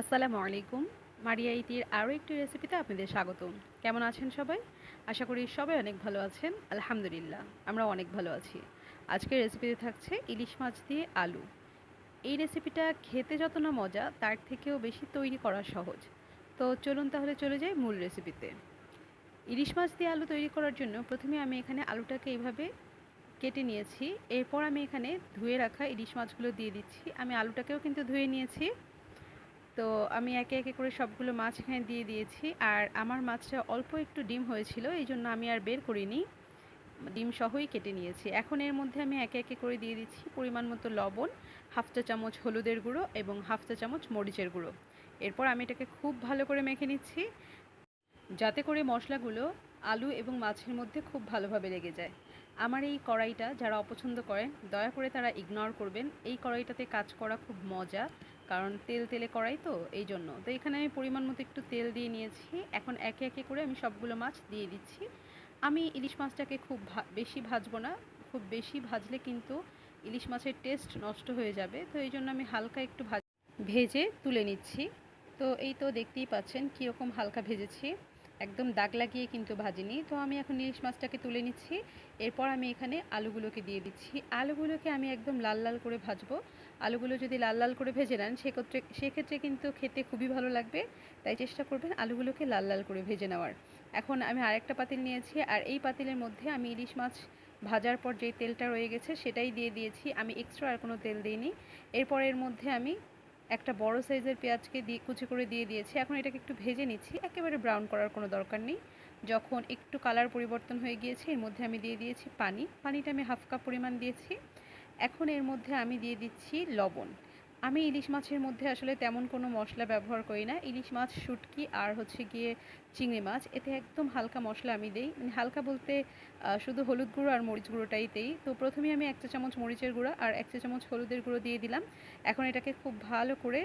আসসালামু আলাইকুম। মারিয়া ইতির আরও একটি রেসিপিতে আপনাদের স্বাগতম। কেমন আছেন সবাই? আশা করি সবাই অনেক ভালো আছেন। আলহামদুলিল্লাহ, আমরা অনেক ভালো আছি। আজকের রেসিপিতে থাকছে ইলিশ মাছ দিয়ে আলু। এই রেসিপিটা খেতে যত না মজা, তার থেকেও বেশি তৈরি করা সহজ। তো চলুন তাহলে চলে যাই মূল রেসিপিতে। ইলিশ মাছ দিয়ে আলু তৈরি করার জন্য প্রথমে আমি এখানে আলুটাকে এইভাবে কেটে নিয়েছি। এরপর আমি এখানে ধুয়ে রাখা ইলিশ মাছগুলো দিয়ে দিচ্ছি। আমি আলুটাকেও কিন্তু ধুয়ে নিয়েছি। তো আমি একে একে করে সবগুলো মাছ এখানে দিয়ে দিয়েছি। আর আমার মাছটা অল্প একটু ডিম হয়েছিল, এই জন্য আমি আর বের করিনি। ডিম সহই কেটে নিয়েছি। এখন এর মধ্যে আমি একে একে করে দিয়ে দিচ্ছি পরিমাণ মতো লবণ, হাফ চা চামচ হলুদের গুঁড়ো এবং হাফ চা চামচ মরিচের গুঁড়ো। এরপর আমি এটাকে খুব ভালো করে মেখে নিচ্ছি, যাতে করে মশলাগুলো আলু এবং মাছের মধ্যে খুব ভালোভাবে লেগে যায়। আমার এই কড়াইটা যারা অপছন্দ করেন, দয়া করে তারা ইগনোর করবেন। এই কড়াইটাতে কাজ করা খুব মজা। কারণ তেল তেলে করাই তো এই জন্য তো এখানে আমি পরিমাণ মতো একটু তেল দিয়ে নিয়েছি। এখন একে একে করে আমি সবগুলো মাছ দিয়ে দিচ্ছি। আমি ইলিশ মাছটাকে খুব বেশি ভাজবো না। খুব বেশি ভাজলে কিন্তু ইলিশ মাছের টেস্ট নষ্ট হয়ে যাবে। তো এই জন্য আমি হালকা একটু ভাজ, ভেজে তুলে নিচ্ছি। তো এই তো দেখতেই পাচ্ছেন কীরকম হালকা ভেজেছি। একদম দাগ লাগিয়ে কিন্তু ভাজিনি। তো আমি এখন ইলিশ মাছটাকে তুলে নিচ্ছি। এরপর আমি এখানে আলুগুলোকে দিয়ে দিচ্ছি। আলুগুলোকে আমি একদম লাল লাল করে ভাজবো। আলুগুলো যদি লাল লাল করে ভেজে নেন, সেক্ষেত্রে সেক্ষেত্রে কিন্তু খেতে খুবই ভালো লাগবে। তাই চেষ্টা করবেন আলুগুলোকে লাল লাল করে ভেজে নেওয়ার। এখন আমি আরেকটা পাতিল নিয়েছি। আর এই পাতিলের মধ্যে আমি ইলিশ মাছ ভাজার পর যেই তেলটা রয়ে গেছে, সেটাই দিয়ে দিয়েছি। আমি এক্সট্রা আর কোনো তেল দিইনি। এরপর এর মধ্যে আমি একটা বড় সাইজের পেঁয়াজকে দিয়ে কুচি করে দিয়ে দিয়েছি। এখন এটাকে একটু ভেজে নিচ্ছি। একেবারে ব্রাউন করার কোনো দরকার নেই। যখন একটু কালার পরিবর্তন হয়ে গিয়েছে, এর মধ্যে আমি দিয়ে দিয়েছি পানি। পানিটা আমি হাফ কাপ পরিমাণ দিয়েছি। এখন এর মধ্যে আমি দিয়ে দিচ্ছি লবণ। আমি ইলিশ মাছের মধ্যে আসলে তেমন কোনো মশলা ব্যবহার করি না। ইলিশ মাছ, শুটকি আর হচ্ছে গিয়ে চিংড়ি মাছ। এতে একদম হালকা মশলা আমি দিই। মানে হালকা বলতে শুধু হলুদ গুঁড়ো আর মরিচ গুঁড়োটাই দিই। তো প্রথমে আমি এক চা চামচ মরিচের গুঁড়ো আর এক চা চামচ হলুদের গুঁড়ো দিয়ে দিলাম। এখন এটাকে খুব ভালো করে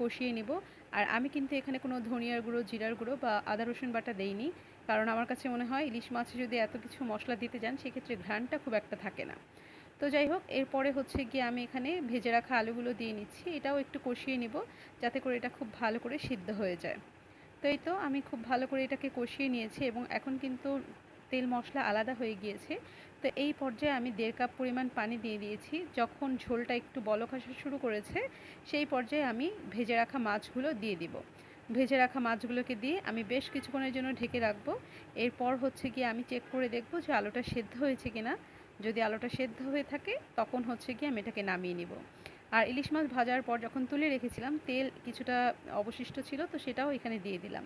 কষিয়ে নিব। আর আমি কিন্তু এখানে কোনো ধনিয়ার গুঁড়ো, জিরার গুঁড়ো বা আদা, রসুন বাটা দেইনি। কারণ আমার কাছে মনে হয় ইলিশ মাছে যদি এত কিছু মশলা দিতে যান, সেক্ষেত্রে ঘ্রাণটা খুব একটা থাকে না। তো যাই হোক, এরপরে হচ্ছে গিয়ে আমি এখানে ভেজে রাখা আলুগুলো দিয়ে নিচ্ছি। এটাও একটু কষিয়ে নিব যাতে করে এটা খুব ভালো করে সিদ্ধ হয়ে যায়। তো এই তো আমি খুব ভালো করে এটাকে কষিয়ে নিয়েছি এবং এখন কিন্তু তেল মশলা আলাদা হয়ে গিয়েছে। তো এই পর্যায়ে আমি দেড় কাপ পরিমাণ পানি দিয়ে দিয়েছি। যখন ঝোলটা একটু বলক আসা শুরু করেছে, সেই পর্যায়ে আমি ভেজে রাখা মাছগুলো দিয়ে দিব। ভেজে রাখা মাছগুলোকে দিয়ে আমি বেশ কিছুক্ষণের জন্য ঢেকে রাখব। এরপর হচ্ছে গিয়ে আমি চেক করে দেখব যে আলুটা সেদ্ধ হয়েছে কিনা। যদি আলুটা সেদ্ধ হয়ে থাকে, তখন হচ্ছে গিয়ে আমি এটাকে নামিয়ে নিব। আর ইলিশ মাছ ভাজার পর যখন তুলে রেখেছিলাম, তেল কিছুটা অবশিষ্ট ছিল, তো সেটাও এখানে দিয়ে দিলাম।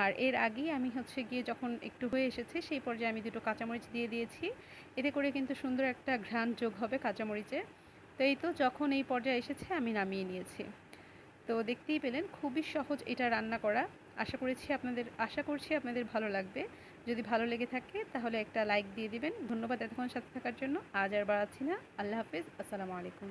আর এর আগেই আমি হচ্ছে গিয়ে যখন একটু হয়ে এসেছে, সেই পর্যায়ে আমি দুটো কাঁচামরিচ দিয়ে দিয়েছি। এতে করে কিন্তু সুন্দর একটা ঘ্রাণ যোগ হবে কাঁচামরিচে তো এই তো যখন এই পর্যায়ে এসেছে, আমি নামিয়ে নিয়েছি। তো দেখতেই পেলেন, খুবই সহজ এটা রান্না করা। আশা করেছি আপনাদের, আশা করছি আপনাদের ভালো লাগবে। যদি ভালো লেগে থাকে তাহলে একটা লাইক দিয়ে দিবেন। ধন্যবাদ এতক্ষণ সাথে থাকার জন্য। আজ আর বাড়াচ্ছি না। আল্লাহ হাফিজ। আসসালামু আলাইকুম।